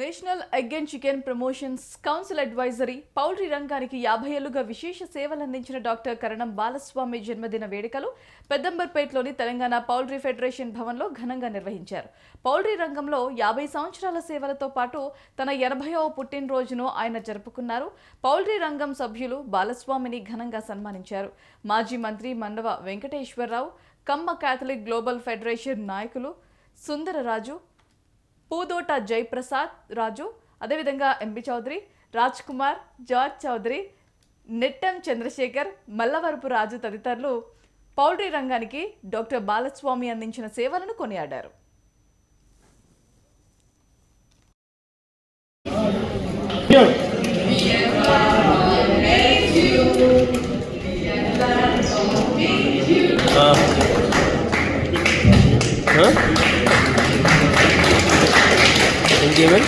National egg and chicken promotions council advisory poultry రంగానికి యాభై ఏళ్ళుగా విశేష సేవలందించిన డాక్టర్ కరణం బాలస్వామి జన్మదిన వేడుకలు పెద్దంబర్పేటలోని తెలంగాణ పౌల్ట్రీ ఫెడరేషన్ భవన్లో ఘనంగా నిర్వహించారు. పౌల్ట్రీ రంగంలో యాభై సంవత్సరాల సేవలతో పాటు తన ఎనభైవ పుట్టినరోజును ఆయన జరుపుకున్నారు. పౌల్ట్రీ రంగం సభ్యులు బాలస్వామిని ఘనంగా సన్మానించారు. మాజీ మంత్రి Mandava Venkateswararao Kamma Catholic global federation నాయకులు సుందరరాజు పూదోట జయప్రసాద్ రాజు అదేవిధంగా ఎంపీ చౌదరి రాజ్ కుమార్ జార్జ్ చౌదరి నెట్టం చంద్రశేఖర్ మల్లవరపు రాజు తదితరులు పౌల్ట్రీ రంగానికి డాక్టర్ బాలస్వామి అందించిన సేవలను కొనియాడారు. ఇంకేమని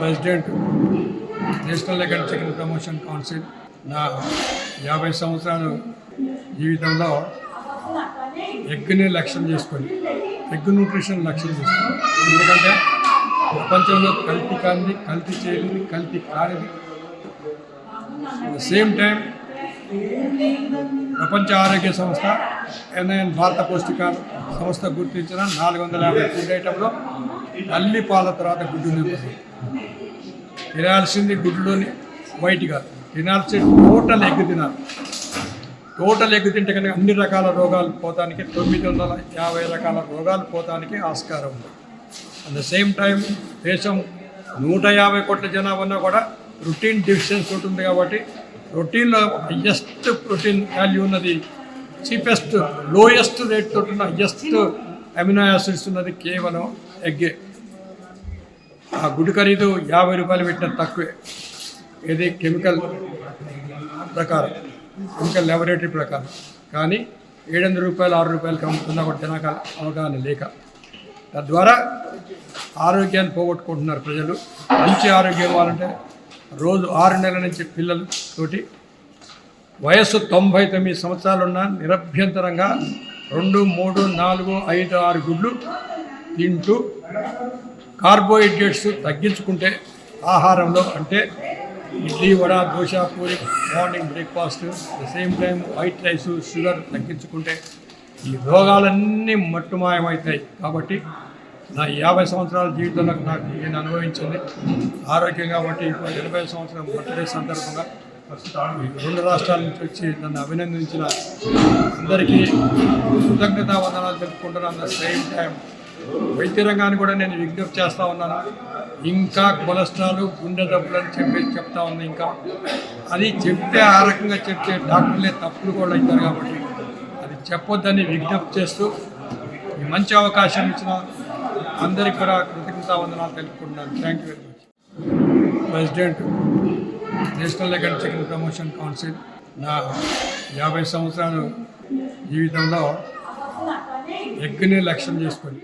president national egg and chicken promotion council నా యాభై సంవత్సరాల జీవితంలో ఎగ్ని లక్ష్యం చేసుకొని ఎగ్ న్యూట్రిషన్ లక్ష్యం చేసుకొని ఎందుకంటే ప్రపంచంలో కల్తీ కానిది కల్తీ చేయనిది కల్తీ కానిది సేమ్ టైం ప్రపంచ ఆరోగ్య సంస్థ ఎన్ఐఎన్ భారత పౌష్టిక సంస్థ గుర్తించిన నాలుగు వందల యాభై ఫుడ్ ఐటంలో తల్లి పాల తర్వాత గుడ్డు తినాల్సింది గుడ్లోని వైట్ కాదు. తినాల్సింది టోటల్ ఎగ్ తినాలి. టోటల్ ఎగ్ తింటే కనుక అన్ని రకాల రోగాలు పోతానికి తొమ్మిది వందల యాభై రకాల రోగాలు పోతానికి ఆస్కారం ఉంది. అట్ ద సేమ్ టైం దేశం నూట యాభై కోట్ల జనాభా కూడా రొటీన్ డిఫిషియన్స్ ఉంటుంది కాబట్టి రొటీన్లో హయ్యెస్ట్ ప్రోటీన్ వాల్యూ ఉన్నది చీపెస్ట్ లోయెస్ట్ రేట్ తోటి ఉన్న హయ్యెస్ట్ అమినో యాసిడ్స్ ఉన్నది కేవలం ఎగ్గే. ఆ గుడ్డు ఖరీదు యాభై రూపాయలు పెట్టిన తక్కువే. ఇది కెమికల్ ప్రకారం. కెమికల్ ల్యాబొరేటరీ ప్రకారం. కానీ ఏడు వందల రూపాయలు ఆరు రూపాయలకి అమ్ముతున్నా కూడా జనాక అవగాహన లేక. తద్వారా ఆరోగ్యాన్ని పోగొట్టుకుంటున్నారు ప్రజలు. మంచి ఆరోగ్యం ఇవ్వాలంటే రోజు ఆరు నెలల నుంచి పిల్లలతోటి వయస్సు తొంభై తొమ్మిది సంవత్సరాలున్న నిరభ్యంతరంగా రెండు మూడు నాలుగు ఐదు ఆరు గుడ్లు తింటూ కార్బోహైడ్రేట్స్ తగ్గించుకుంటే ఆహారంలో అంటే idli vada dosa puri morning breakfast the same time white rice sugar తగ్గించుకుంటే ఈ రోగాలన్నీ మట్టుమాయమవుతాయి. కాబట్టి నా యాభై సంవత్సరాల జీవితంలో నాకు నేను అనుభవించింది ఆరోగ్యంగా బట్టి ఎనభై సంవత్సరం బర్త్డే సందర్భంగా రెండు రాష్ట్రాల నుంచి వచ్చి నన్ను అభినందించిన అందరికీ కృతజ్ఞతా వందనాలు తెలుపుకుంటున్నాను. సేమ్ టైం వైద్య రంగాన్ని కూడా నేను విజ్ఞప్తి చేస్తూ ఉన్నాను. ఇంకా కొలెస్ట్రాల్ గుండె జబ్బులు అని చెప్పేసి చెప్తా ఉంది ఇంకా. అది చెప్తే ఆ రకంగా చెప్తే డాక్టర్లే తప్పులు కూడా అవుతారు కాబట్టి అది చెప్పొద్దని విజ్ఞప్తి చేస్తూ మంచి అవకాశం ఇచ్చిన అందరికీ కూడా కృతజ్ఞత వందనాలు తెలుపుకుంటున్నాను thank you very much president national egg chicken promotion council నా యాభై సంవత్సరాలు జీవితంలో ఎగ్గుని లక్ష్యం చేసుకొని